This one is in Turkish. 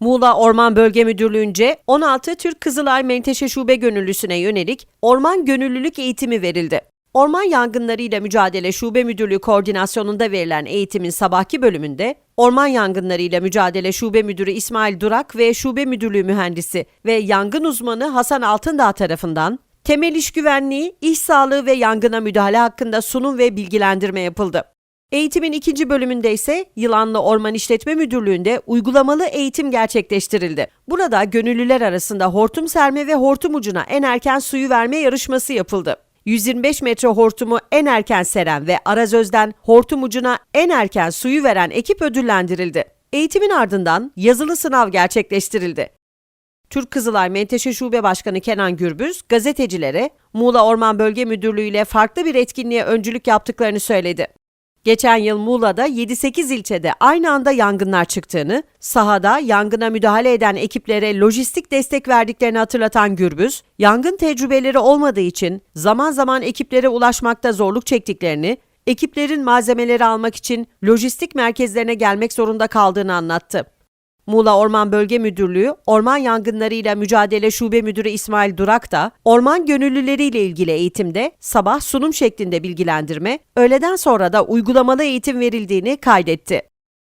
Muğla Orman Bölge Müdürlüğü'nce 16 Türk Kızılay Menteşe Şube Gönüllüsüne yönelik orman gönüllülük eğitimi verildi. Orman yangınlarıyla mücadele Şube Müdürlüğü koordinasyonunda verilen eğitimin sabahki bölümünde Orman Yangınlarıyla Mücadele Şube Müdürü İsmail Durak ve Şube Müdürlüğü Mühendisi ve yangın uzmanı Hasan Altındağ tarafından temel iş güvenliği, iş sağlığı ve yangına müdahale hakkında sunum ve bilgilendirme yapıldı. Eğitimin ikinci bölümünde ise Yılanlı Orman İşletme Müdürlüğü'nde uygulamalı eğitim gerçekleştirildi. Burada gönüllüler arasında hortum serme ve hortum ucuna en erken suyu verme yarışması yapıldı. 125 metre hortumu en erken seren ve Arazöz'den hortum ucuna en erken suyu veren ekip ödüllendirildi. Eğitimin ardından yazılı sınav gerçekleştirildi. Türk Kızılay Menteşe Şube Başkanı Kenan Gürbüz, gazetecilere Muğla Orman Bölge Müdürlüğü ile farklı bir etkinliğe öncülük yaptıklarını söyledi. Geçen yıl Muğla'da 7-8 ilçede aynı anda yangınlar çıktığını, sahada yangına müdahale eden ekiplere lojistik destek verdiklerini hatırlatan Gürbüz, yangın tecrübeleri olmadığı için zaman zaman ekiplere ulaşmakta zorluk çektiklerini, ekiplerin malzemeleri almak için lojistik merkezlerine gelmek zorunda kaldığını anlattı. Muğla Orman Bölge Müdürlüğü Orman Yangınlarıyla Mücadele Şube Müdürü İsmail Durak da orman gönüllüleriyle ilgili eğitimde sabah sunum şeklinde bilgilendirme, öğleden sonra da uygulamalı eğitim verildiğini kaydetti.